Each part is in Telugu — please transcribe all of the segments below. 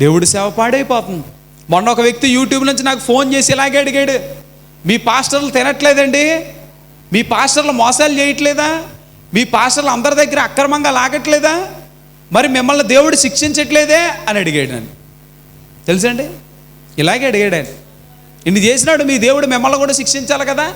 దేవుడి సేవ పాడైపోతుంది. మొన్న ఒక వ్యక్తి యూట్యూబ్ నుంచి నాకు ఫోన్ చేసి ఇలాగే అడిగాడు మీ పాస్టర్లు తినట్లేదండి? మీ పాస్టర్లు మోసాలు చేయట్లేదా? మీ పాస్టర్లు అందరి దగ్గర అక్రమంగా లాగట్లేదా? మరి మిమ్మల్ని దేవుడు శిక్షించట్లేదే? అని అడిగాడు నన్ను. తెలుసండి? ఇలాగే అడిగాడు ఆయన. ఇన్ని చేసినాడు మీ దేవుడు మిమ్మల్ని కూడా శిక్షించాలి కదా?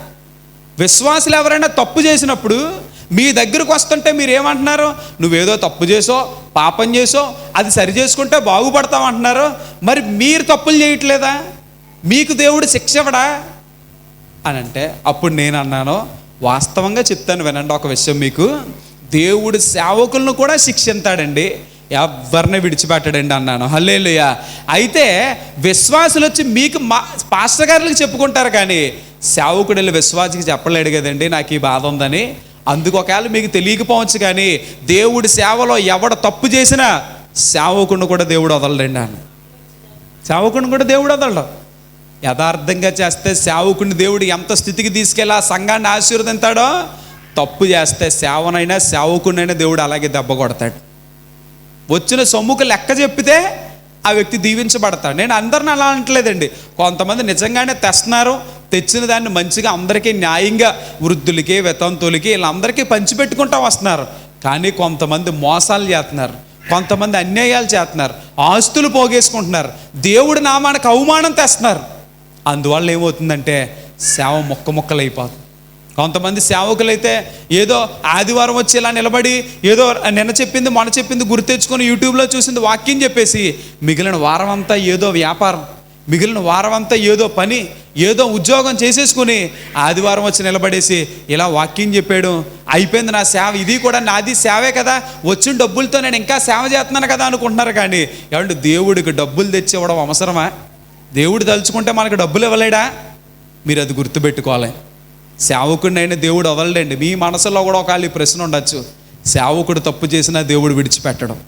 విశ్వాసులు ఎవరైనా తప్పు చేసినప్పుడు మీ దగ్గరకు వస్తుంటే మీరు ఏమంటున్నారు నువ్వేదో తప్పు చేసో పాపం చేసో అది సరి చేసుకుంటే బాగుపడతాం అంటున్నారు. మరి మీరు తప్పులు చేయట్లేదా? మీకు దేవుడు శిక్ష ఇవ్వడా? అని అంటే అప్పుడు నేను అన్నాను వాస్తవంగా చెప్తాను వినండి ఒక విషయం మీకు. దేవుడు సేవకులను కూడా శిక్షింతాడండి ఎవరిని విడిచిపెట్టాడండి అన్నాను. హల్లేలుయ. అయితే విశ్వాసులు వచ్చి మీకు మా పాస్టర్ గారులకు చెప్పుకుంటారు కానీ సేవకుడు వెళ్ళి విశ్వాసికి చెప్పలేడు కదండి నాకు ఈ బాధ ఉందని. అందుకు ఒకవేళ మీకు తెలియకపోవచ్చు కానీ దేవుడి సేవలో ఎవడ తప్పు చేసినా సేవకుడిని కూడా దేవుడు వదలడండి అన్న సేవకుడిని కూడా దేవుడు వదలడు. యథార్థంగా చేస్తే సేవకుని దేవుడు ఎంత స్థితికి తీసుకెళ్ళి ఆ సంఘాన్ని ఆశీర్వదింతాడో తప్పు చేస్తే సేవనైనా సేవకునైనా దేవుడు అలాగే దెబ్బ కొడతాడు. వచ్చిన సొమ్ముకు లెక్క చెప్పితే ఆ వ్యక్తి దీవించబడతాడు. నేను అందరిని అలా అనట్లేదండి. కొంతమంది నిజంగానే తెస్తున్నారు తెచ్చిన దాన్ని మంచిగా అందరికీ న్యాయంగా వృద్ధులకి వితంతులకి వీళ్ళందరికీ పంచిపెట్టుకుంటా వస్తున్నారు. కానీ కొంతమంది మోసాలు చేస్తున్నారు. కొంతమంది అన్యాయాలు చేస్తున్నారు. ఆస్తులు పోగేసుకుంటున్నారు. దేవుడి నామానికి అవమానం తెస్తున్నారు. అందువల్ల ఏమవుతుందంటే సేవ మొక్క మొక్కలైపోతుంది. కొంతమంది సేవకులైతే ఏదో ఆదివారం వచ్చి ఇలా నిలబడి ఏదో నిన్న చెప్పింది మొన్న చెప్పింది గుర్తు తెచ్చుకొని యూట్యూబ్లో చూసింది వాక్యం చెప్పేసి మిగిలిన వారం అంతా ఏదో వ్యాపారం మిగిలిన వారం అంతా ఏదో పని ఏదో ఉద్యోగం చేసేసుకుని ఆదివారం వచ్చి నిలబడేసి ఇలా వాక్యం చెప్పాడు అయిపోయింది నా సేవ ఇది కూడా నాది సేవే కదా వచ్చిన డబ్బులతో నేను ఇంకా సేవ చేస్తున్నాను కదా అనుకుంటున్నారు కానీ ఏమంటే దేవుడికి డబ్బులు తెచ్చి ఇవ్వడం అవసరమా? దేవుడు తలుచుకుంటే మనకు డబ్బులు ఇవ్వలేడా? మీరు అది గుర్తుపెట్టుకోవాలి. సేవకుడినైనా దేవుడు వదలడండి మీ మనసులో కూడా ఒకవేళ ప్రశ్న ఉండొచ్చు. సేవకుడు తప్పు చేసినా దేవుడు విడిచిపెట్టడం.